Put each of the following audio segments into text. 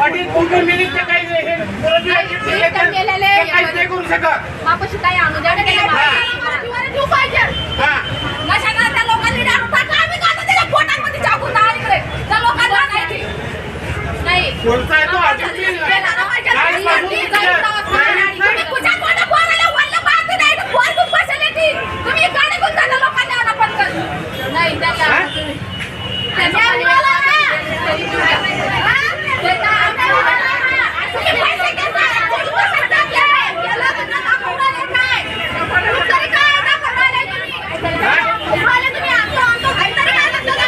काही करू शकत मापाशी काय आणू द्या नाही पाहिजे हा नशाला त्या लोकांनी दारू टाकला आम्ही का आता त्याच्या पोटामध्ये चाकून दार इकडे त्या लोकांना नाही ते. नाही कोणता आहे तो अजून नाही. कालपासून तुम्ही कुठच्या कोणा पोराला वल्ल बांधून नाही तर पोर खूप बसेल आहे ती. तुम्ही गाडी घेऊन जा त्या लोकांना आणा पटकन. नाही त्याला हा? त्याच्या मुलाला ना. हा? त्याच्या मुलाला ना. तुम्ही पैसे घेता, कोणी बसेल टाकले. याला तर दाखवून आले काय? तरी काय दाखवून आले तुम्ही? तुम्हाला तुम्ही आणतो, आणतो, काहीतरी काय म्हणतो का?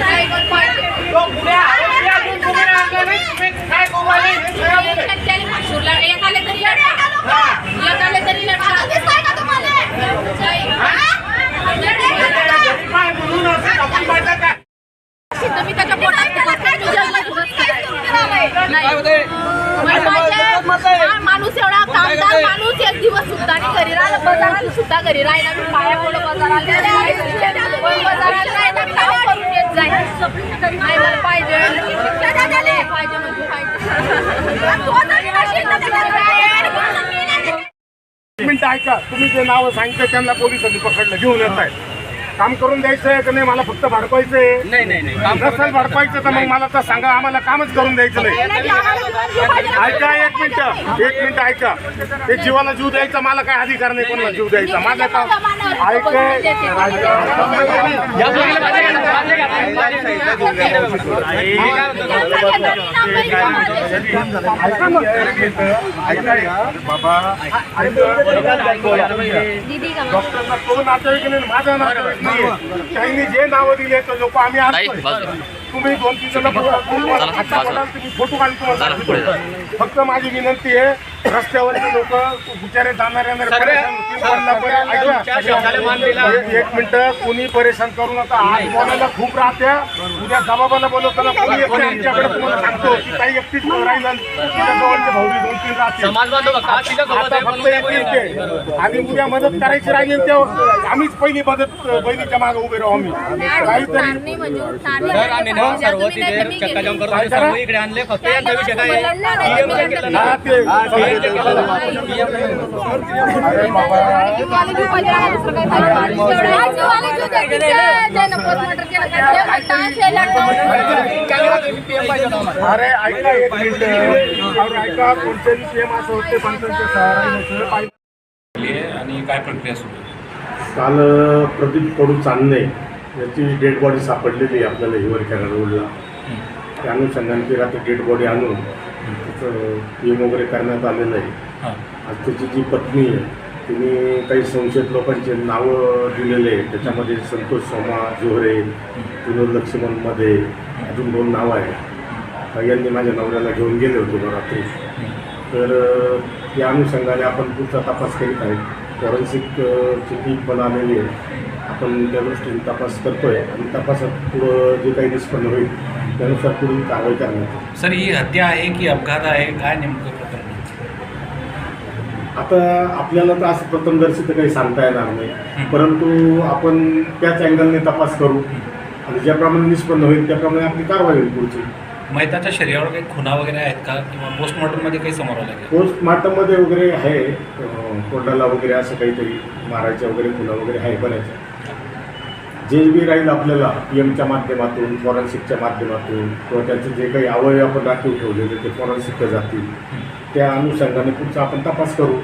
नाही, पण पैसे. तो पुण्या पुण्या तू पुणे आणला नाही तुम्ही काय करू राहिले हे सांगा मला. त्याला गरीब आहे म्हणून असं आपण वाटत आहे. माणूस एवढा कामदार माणूस एक दिवस सुद्धा नाही घरी राहिला सुद्धा घरी राहिला मी पाया पाहिजे पाहिजे म्हणजे मिनिट ऐका तुम्ही जे नाव सांगितलं त्यांना पोलिसांनी पकडलं घेऊन येत आहे काम करून द्यायचं आहे का नाही मला फक्त भडपायचं आहे नाही नाही नाही काम नसेल भडपायचं तर मग मला तर सांगा आम्हाला कामच करून द्यायचं नाही ऐका एक मिनिट एक मिनिट ऐका ते जीवाला जीव द्यायचा मला काय अधिकार नाही कोणाला जीव द्यायचा माझं काम ऐका डॉक्टरना तो नातेवाईक नाही माझा नातेवाईक नाही त्यांनी जे नावं दिले ते लोक आम्ही आणतोय. तुम्ही दोन तीन जण फोटो काढून तुम्हाला. फक्त माझी विनंती आहे रस्त्यावरचे लोक बिचारे जाणारे येणारे परेशान होतील. त्यांना परे- ऐका. एक- एक मिनिट कोणी परेशान करू नका आज बोलायला खूप राहत्या उद्या जबाबाला बोलवताना कोणी आमच्याकडे तुम्हाला सांगतो की काही एकटीच राहिलं तिच्या जवळचे भाऊजी दोन तीन राहतील समाज बांधव का तिच्या सोबत आता आहे फक्त म्हणून एक कोणी मिनिट नाही. आहे. आणि उद्या मदत करायची राहिली तेव्हा आम्हीच पहिली मदत बहिणीच्या मागे उभे राहू आम्ही काहीतरी ना सर्व तिथे चक्काजाम? सर्व इकडे आणले फक्त यांचा विषय काय आहे PM चं केलं ना. हा, ते- अरे ऐका एक मिनिट. अरे ऐका सेम असं होते पंचांच्या सहारा आणि काय प्रक्रिया सुरू? काल प्रदीप कडू चांदणे याची डेड बॉडी सापडलेली आपल्याला हिवरखेडा रोडला त्या अनुषंगाने ती रात्री डेड बॉडी आणून पीएम वगैरे करण्यात आलेलं आहे हां. आज त्याची जी पत्नी आहे तिने काही संशयित लोकांचे नावं दिलेले आहे त्याच्यामध्ये संतोष सोमा जोहरे विनोद लक्ष्मणमध्ये अजून दोन नावं आहेत. यांनी माझ्या नवऱ्याला घेऊन गेले होते रात्री. तर अ, या अनुषंगाने आपण पुढचा तपास करीत आहे. फॉरेन्सिक ची टीम पण आलेली आहे. आपण त्या दृष्टीने तपास करतोय आणि तपासात पुढं जे काही निष्पन्न होईल त्यानुसार पुढील कारवाई करण्यात. सर ही हत्या आहे की अपघात आहे? काय नेमकं प्रकरण आता आपल्याला तर असं प्रथमदर्शी तर काही सांगता येणार नाही. परंतु आपण त्याच अँगलने तपास करू. आणि ज्याप्रमाणे निष्पन्न होईल त्याप्रमाणे आपली कारवाई होईल पुढची. मैताच्या शरीरावर काही खुणा वगैरे आहेत का? किंवा पोस्टमॉर्टममध्ये काही समोर आलं का? पोस्टमार्टममध्ये वगैरे आहे अं, वगैरे असं काहीतरी मारायच्या वगैरे खुणा वगैरे आहे बऱ्याच. जे बी राहील आपल्याला पी एमच्या माध्यमातून फॉरेन्सिकच्या माध्यमातून किंवा त्याचे जे काही अवयव आपण राखीव ठेवलेले ते फॉरेन्सिकला जातील. त्या अनुषंगाने पुढचा आपण तपास करू.